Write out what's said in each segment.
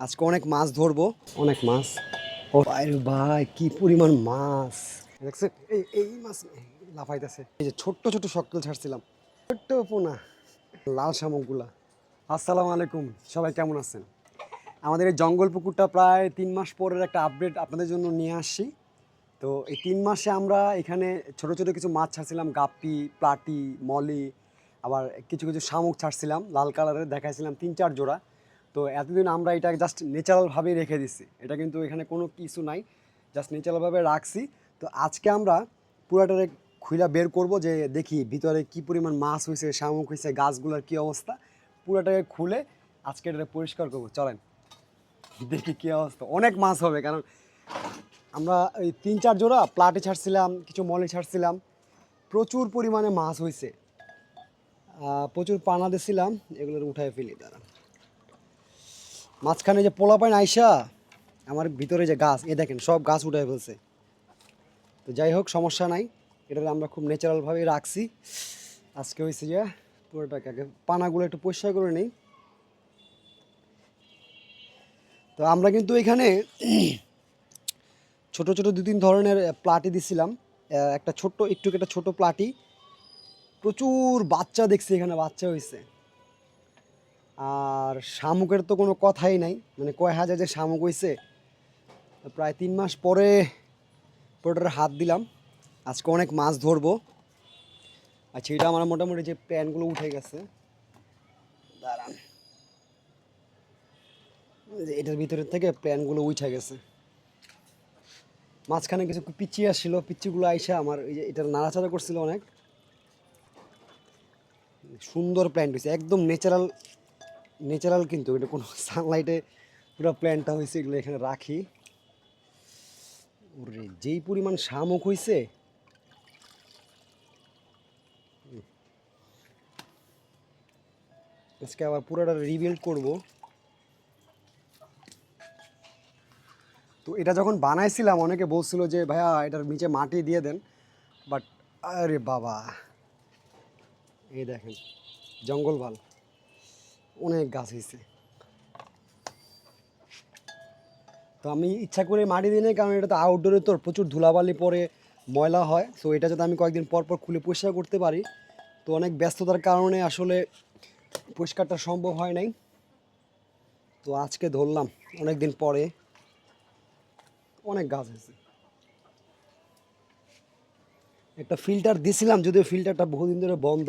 আজকে অনেক মাছ ধরবো। অনেক মাছ। ও আরে ভাই কি পরিমাণ মাছ। দেখছে এই এই মাছ লাফাইতেছে। এই যে ছোট্ট ছোট্ট শক্ত ছাড়ছিলাম। ছোট্ট পোনা লাল শামুকগুলা। আসসালামু আলাইকুম সবাই কেমন আছেন? আমাদের এই জঙ্গল পুকুরটা প্রায় তিন মাস পরের একটা আপডেট আপনাদের জন্য নিয়ে আসছি। তো এই তিন মাসে আমরা এখানে ছোট ছোট কিছু মাছ ছাড়ছিলাম গাপ্পি প্লাটি মলি আবার কিছু কিছু শামুক ছাড়ছিলাম লাল কালারের দেখাইছিলাম তিন চার জোড়া। তো এতদিন আমরা এটা জাস্ট ন্যাচারালভাবে রেখে দিচ্ছি এটা কিন্তু এখানে কোনো কিছু নাই জাস্ট ন্যাচারালভাবে রাখছি। তো আজকে আমরা পুরাটারে খুইলা বের করব যে দেখি ভিতরে কি পরিমাণ মাছ হয়েছে শামুক হয়েছে গাছগুলোর কি অবস্থা। পুরাটাকে খুলে আজকে এটা পরিষ্কার করব। চলেন, দেখি কী অবস্থা। অনেক মাছ হবে, কারণ আমরা এই তিন চার জোড়া প্লাটে ছাড়ছিলাম, কিছু মলে ছাড়ছিলাম। প্রচুর পরিমাণে মাছ হয়েছে প্রচুর পানা দিছিলাম, এগুলোর উঠায় ফেলি তারা মাঝখানে যে পোলা পাইন আইসা, আমার ভিতরে যে গাছ, এ দেখেন সব গাছ উঠায় ফেলছে। তো যাই হোক, সমস্যা নাই। এটা আমরা খুব ন্যাচারালভাবে রাখছি। আজকে হয়েছে যে পুরোটাকে আগে পানাগুলো একটু পরিষ্কার করে নিই। তো আমরা কিন্তু এখানে ছোট ছোট দু তিন ধরনের প্লাটি দিছিলাম। একটা ছোট্ট, একটু একটা ছোট প্লাটি। প্রচুর বাচ্চা দেখছি এখানে, বাচ্চা হয়েছে আর শামুকের তো কোনো কথাই নাই। মানে কয় হাজার যে শামুক হয়েছে প্রায় তিন মাস পরে পুরোটার হাত দিলাম। আজকে অনেক মাছ ধরবো। আচ্ছা এটা আমার মোটামুটি যে প্যানগুলো উঠে গেছে। দাঁড়ান। এটার ভিতরের থেকে প্যানগুলো উঠে গেছে। মাঝখানে কিছু পিচ্ছি আসছিল পিচ্ছিগুলো আইসা আমার এই যে এটার নাড়াচাড়া করছিল অনেক। সুন্দর প্ল্যান্ট হয়েছে একদম ন্যাচারাল ন্যাচারাল কিন্তু, এটা কোনো সানলাইটে পুরো প্ল্যানটা হয়েছে, এগুলো এখানে রাখি। ওরে, যেই পরিমাণ শামুক হয়েছে আজকে আবার পুরোটা রিবিল্ড করব। তো এটা যখন বানাইছিলাম, অনেকে বলছিল যে, ভাইয়া, এটার নিচে মাটি দিয়ে দেন। বাট আরে বাবা। এই দেখেন, জঙ্গল ভালো অনেক গাছ হয়েছে। তো আমি ইচ্ছা করে মাটি দিই নাই, কারণ এটা তো আউটডোরে তোর প্রচুর ধুলাবালি পরে ময়লা হয়। সো এটা যাতে আমি কয়েকদিন পর পর খুলে পরিষ্কার করতে পারি। তো অনেক ব্যস্ততার কারণে আসলে পরিষ্কারটা সম্ভব হয় নাই। তো আজকে ধরলাম অনেক দিন পরে অনেক গাছ হয়েছে। একটা ফিল্টার দিছিলাম, যদিও ফিল্টারটা বহুদিন ধরে বন্ধ।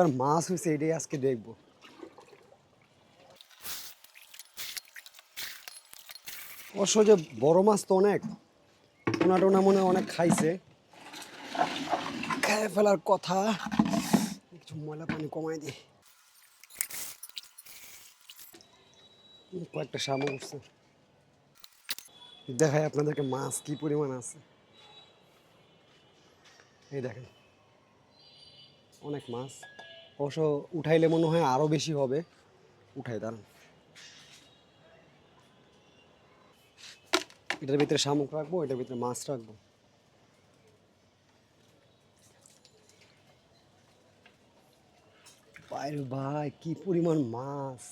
কারণ মাছ হয়েছে এটাই আজকে দেখব। অবশ্য যে বড় মাছ তো অনেক টোনা টোনা মনে অনেক খাইছে। খেয়ে ফেলার কথা, কিছু ময়লা পানি কমাই দিই। কয়েকটা শামুক উঠছে। দেখাই আপনাদেরকে মাছ কি পরিমাণ আছে। এই দেখেন, অনেক মাছ। অবশ্য উঠাইলে মনে হয় আরও বেশি হবে। উঠাই, দাঁড়ান। এটার ভিতরে শামুক রাখব, এটার ভিতরে মাছ রাখব। ভাই, কি পরিমাণ মাছ।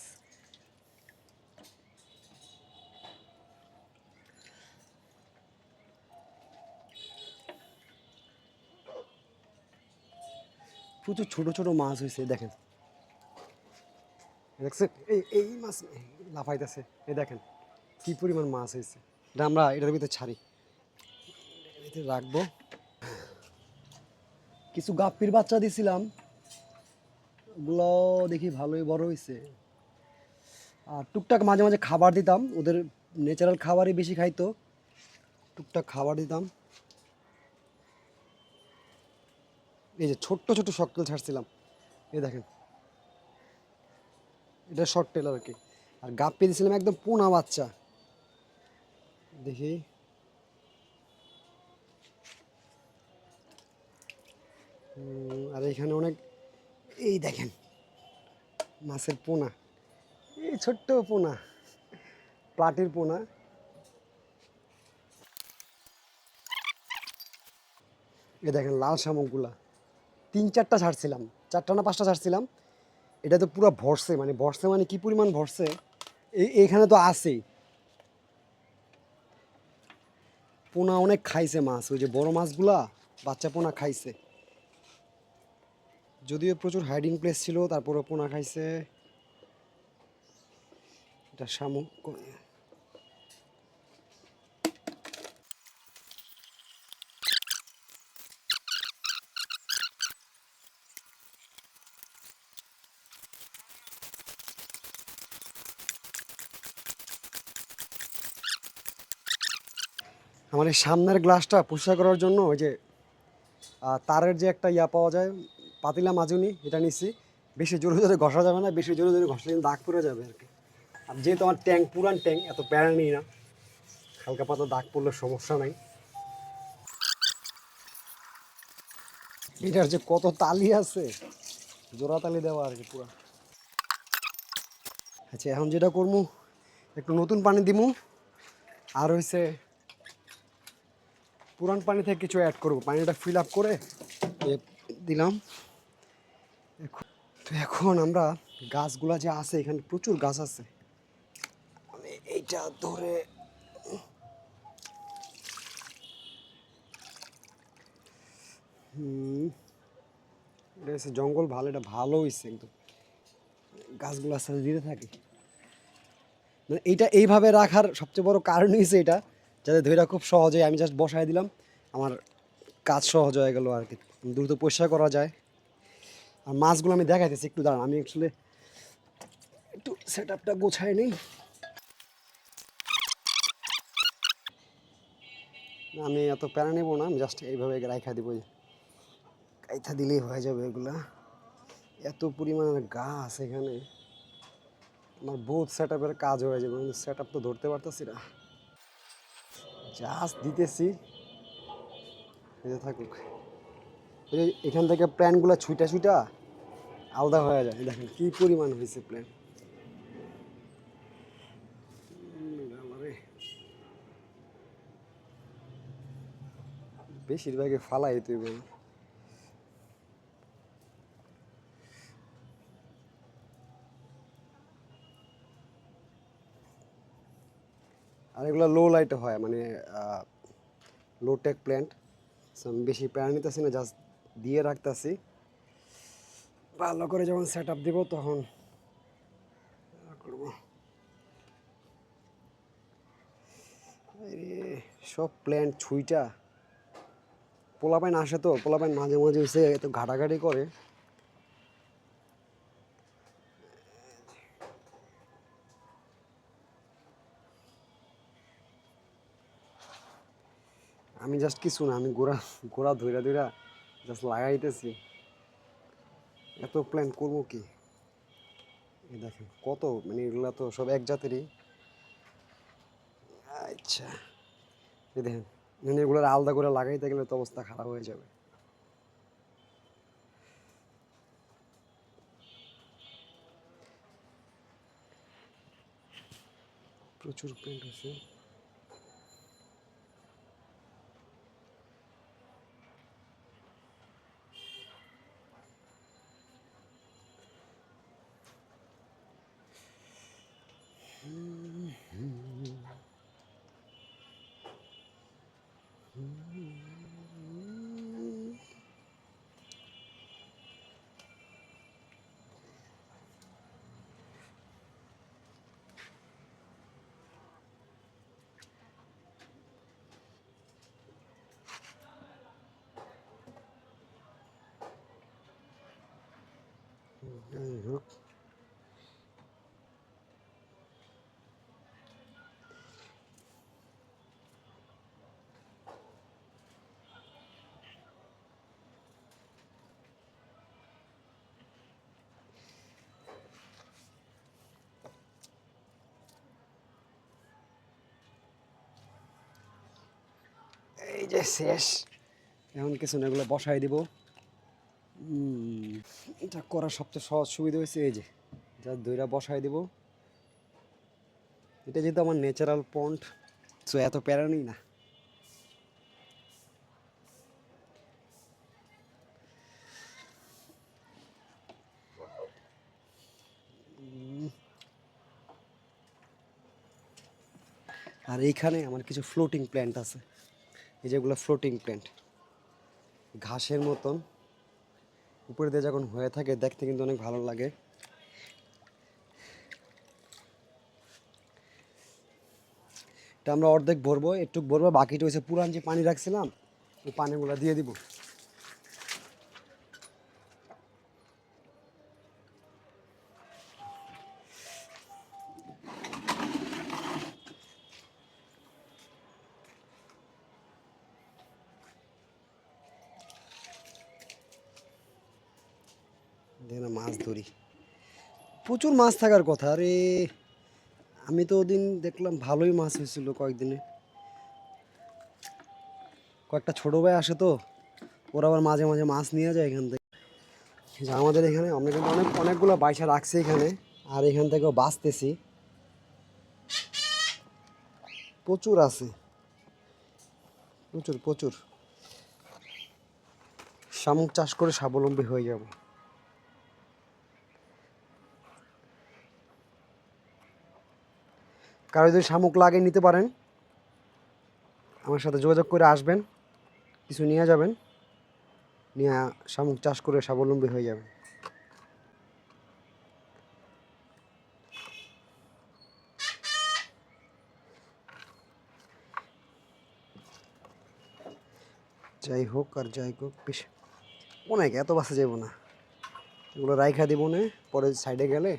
প্রচুর ছোট ছোট মাছ হয়েছে দেখেন। দেখছেন? এই এই মাছ লাফাইতেছে, এই দেখেন কি পরিমাণ মাছ হয়েছে এটা আমরা এটার ভিতরে ছাড়ি। রাখব। কিছু গাপ্পির বাচ্চা দিছিলাম। ওগুলো দেখি ভালোই বড় হয়েছে আর টুকটাক মাঝে মাঝে খাবার দিতাম, ওদের ন্যাচারাল খাবারই বেশি খাইতো। টুকটাক খাবার দিতাম। এই যে ছোট্ট ছোট্ট শক্ত ছাড়ছিলাম। এই দেখেন। এটা শকটেল আর কি। আর গাপ্পি দিয়েছিলাম একদম পোনা বাচ্চা। দেখি। আর এখানে অনেক এই দেখেন, মাছের পোনা। এই ছোট্ট পোনা, প্লাটির পোনা। এ দেখেন, লাল শামুকগুলা। তিন চারটা ছাড়ছিলাম চারটা না পাঁচটা ছাড়ছিলাম এটা তো পুরো ভরসে মানে ভরসে মানে কি পরিমাণ ভরসে এই এইখানে তো আছেই। পোনা অনেক খাইছে মাছ, ওই যে বড় মাছগুলা বাচ্চা পোনা খাইছে। যদিও প্রচুর হাইডিং প্লেস ছিল তারপরে পোনা খাইছে। এটা শামুক আমার এই সামনের গ্লাসটা পরিষ্কার করার জন্য ওই যে তারের যে একটা ইয়া পাওয়া যায়, পাতিলা মাজুনি, এটা নিচ্ছি বেশি জোরে জোরে ঘষা যাবে না, বেশি জোরে জোরে ঘষা কিন্তু দাগ পড়ে যাবে আর কি। আর যেহেতু আমার ট্যাঙ্ক পুরান ট্যাঙ্ক এত প্যারা নিই না, হালকা পাতা দাগ পড়লে সমস্যা নাই। এটার যে কত তালি আছে, জোড়া তালি দেওয়া আর কি পুরা। আচ্ছা এখন যেটা করব, একটু নতুন পানি দিমু, আর হইছে পুরান পানি থেকে কিছু অ্যাড করব। পানিটা ফিল আপ করে দিলাম। তো এখন আমরা গাছগুলা যে আছে, এখানে প্রচুর গাছ আছে। আমি এইটা ধরে এটা জঙ্গল ভালো, এটা ভালো হয়েছে একদম। গাছগুলোর সাথে দিতে থাকি। মানে এইটা এইভাবে রাখার সবচেয়ে বড় কারণ হয়েছে এটা। যাতে ধৈরা খুব সহজে আমি জাস্ট বসায় দিলাম। আমার কাজ সহজ হয়ে গেল আর কি। দ্রুত পরিষ্কার করা যায়। আর মাছগুলো আমি দেখাইতেছি, একটু দাঁড়ান, আমি আসলে একটু সেট আপটা গোছাই নিই আমি এত প্যারা নেব না, আমি জাস্ট এইভাবে রাইখা দিব কাইথা দিলেই হয়ে যাবে এগুলা। এত পরিমাণের গাছ এখানে। আমার বহুত সেট আপের কাজ হয়ে যাবে সেট আপ তো ধরতে পারতেছি না। জাস্ট দিতেছি। থাকুক। এখান থেকে প্ল্যানগুলো ছুটা ছুটা আলাদা হয়ে যায়। দেখেন কি পরিমাণ হয়েছে প্ল্যান। বেশিরভাগে ফালাই তুই আর এগুলো লো লাইটে হয় মানে লো টেক প্ল্যান্ট আমি বেশি প্যারা নিতেছি না জাস্ট দিয়ে রাখতেছি। ভালো করে যখন সেট আপ দিব, তখন করব। সব প্ল্যান্ট ছুইটা। পোলাপাইন আসে তো, পোলাপাইন মাঝে মাঝে এসে এত ঘাটাঘাটি করে। আমি জাস্ট কিছু না, আমি গোড়া গোড়া ধইরা ধইরা জাস্ট লাগাইতেছি। এত প্ল্যান করব কি? দেখেন, কত মানে এগুলা তো সব এক জাতেরই। আচ্ছা এই দেখেন মানে এগুলোর আলাদা করে লাগাইতে গেলে তো অবস্থা খারাপ হয়ে যাবে। প্রচুর প্রিন্ট আছে। এই যে শেষ। এখন কিছু এগুলো বসাই দিব। এটা করার সবচেয়ে সহজ সুবিধা হয়েছে এই যে, যা দইরা বসায় দেব। এটা যেহেতু আমার ন্যাচারাল পন্ট সো এত প্যারা নেই না। আর এইখানে আমার কিছু ফ্লোটিং প্ল্যান্ট আছে। এই যেগুলো ফ্লোটিং প্ল্যান্ট ঘাসের মতন। উপরে দিয়ে যখন হয়ে থাকে, দেখতে কিন্তু অনেক ভালো লাগে। এটা আমরা অর্ধেক ভরবো, একটু ভরবো, বাকিটা হয়েছে পুরান যে পানি রাখছিলাম, ওই পানিগুলো দিয়ে দিব। দেখে না মাছ ধরি। প্রচুর মাছ থাকার কথা। আরে, আমি তো ওদিন দেখলাম ভালোই মাছ হয়েছিল কয়েকদিনে। কয়েকটা ছোট ভাই আসে তো, ওরা আবার মাঝে মাঝে মাছ নিয়ে যায় এখান থেকে। আমাদের এখানে, আমরা কিন্তু অনেক, অনেকগুলো বাইসা রাখছি এখানে, আর এখান থেকেও বাঁচতেছি। প্রচুর আছে। প্রচুর প্রচুর। শামুক চাষ করে স্বাবলম্বী হয়ে যাব। কারও যদি শামুক লাগে নিতে পারেন, আমার সাথে যোগাযোগ করে আসবেন, কিছু নিয়ে যাবেন, নিয়ে শামুক চাষ করে স্বাবলম্বী হয়ে যাবেন। যাই হোক আর যাই হোক, বেশ। অনেক, এত বাসে যাব না। এগুলো রাইখা দিব না, পরে সাইডে গেলে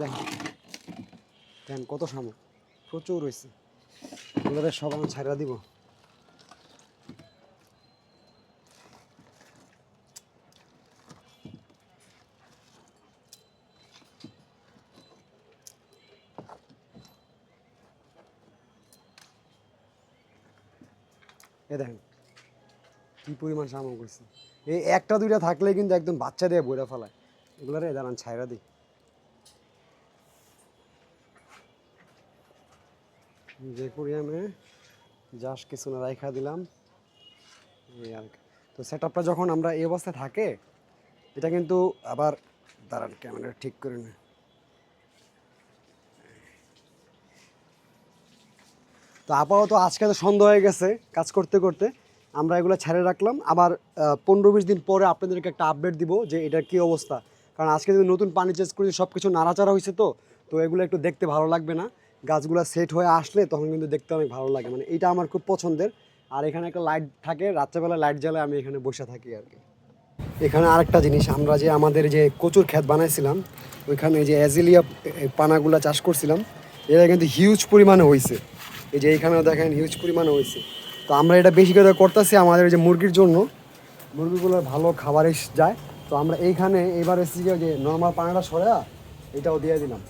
দেখ দেন, কত শামুক প্রচুর হয়েছে এগুলোতে সব আমি ছাড়া দিব। এ দেখেন কি পরিমাণ সামগ্রী এই একটা দুইটা থাকলে কিন্তু একদম বাচ্চা দিয়ে বইরা ফেলায়। এগুলো রে দাঁড়ান, ছাইরা দিই। যে পরিমাণে যাস কিছু না রাইখা দিলাম। এই আর। তো সেট যখন আমরা এই অবস্থায় থাকে, এটা কিন্তু আবার, দাঁড়ান ক্যামেরা ঠিক করে নে। তো আপাতত আজকে তো সন্ধ্যা হয়ে গেছে কাজ করতে করতে। আমরা এগুলো ছেড়ে রাখলাম। আবার পনেরো বিশ দিন পরে আপনাদেরকে একটা আপডেট দিব যে এটার কী অবস্থা। কারণ আজকে যদি নতুন পানি চেঞ্জ করেছি সব কিছু নাড়াচাড়া হয়েছে তো তো এগুলো একটু দেখতে ভালো লাগবে না। গাছগুলো সেট হয়ে আসলে তখন কিন্তু দেখতে অনেক ভালো লাগে। মানে এটা আমার খুব পছন্দের। আর এখানে একটা লাইট থাকে, রাত্রেবেলা লাইট জ্বালে আমি এখানে বসে থাকি আর কি। এখানে আরেকটা জিনিস, আমরা যে আমাদের যে কচুর ক্ষেত বানাইছিলাম, ওইখানে যে অ্যাজিলিয়া পানাগুলা চাষ করছিলাম এটা কিন্তু হিউজ পরিমাণে হয়েছে এই যে এইখানেও দেখেন হিউজ পরিমাণে হয়েছে তো আমরা এটা বেশি করে করতেছি আমাদের যে মুরগির জন্য। মুরগিগুলোর ভালো খাবার যায়। তো আমরা এইখানে এবার এসেছি যে- নর্মাল পানাটা সরা এটাও দিয়ে দিলাম।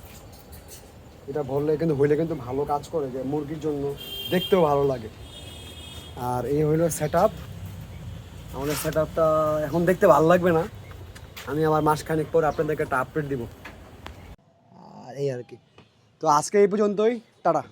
এটা ভরলে কিন্তু, হইলে কিন্তু ভালো কাজ করে যে মুরগির জন্য দেখতেও ভালো লাগে। আর এই হইল সেট আপ আমাদের সেট আপটা এখন দেখতে ভালো লাগবে না। আমি আমার মাসখানেক পর আপনাদেরকে একটা আপডেট দিব। আর এই আর কি। তো আজকে এই পর্যন্তই। টাটা।